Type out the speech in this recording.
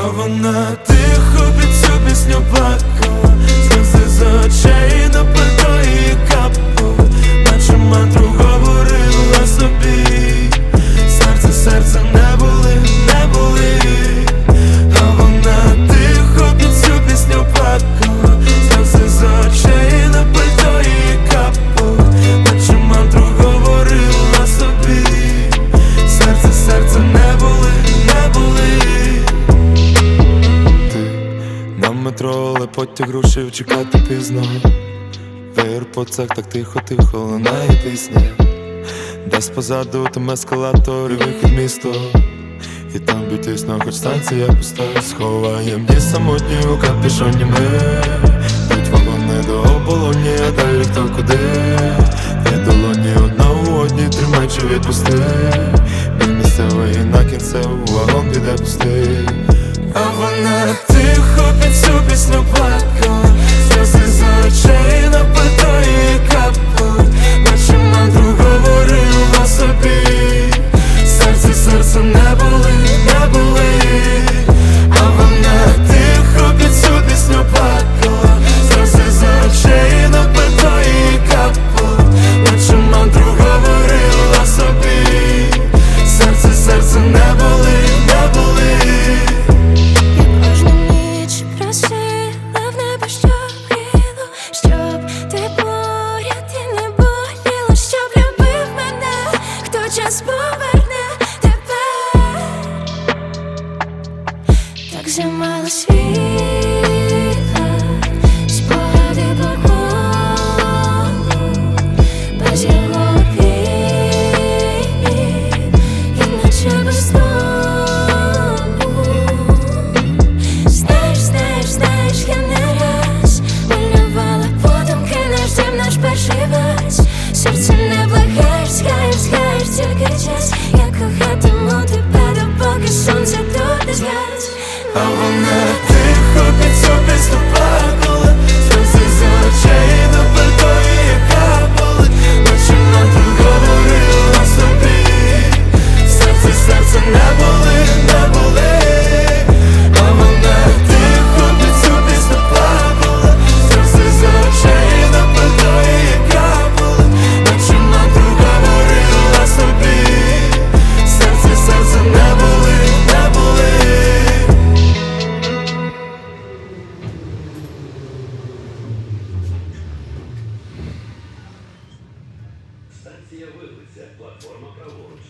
вона тихо під цю пісню плакала метро, але потяг рушив чекати пізно. В аеропортах так тихо, тихо лунає пісня. Десь позаду там ескалатор і вихід місто. І там б'ють тісно, хоч станція пуста. Сховаєм ті самотні у капюшоні ми. П'ють вагони до оболоні, а далі хто куди? Дві долоні одна у одній, тримай чи відпусти. Біль місцевий на кінцеву вагон піде пустий так замало світла, спогади по колу, без його обіймів, іначе без дому. Знаєш, знаєш, знаєш, я не раз малювала подумки наш дім, наш перший раз Серце згас А вона Вулиця, платформа праворуч.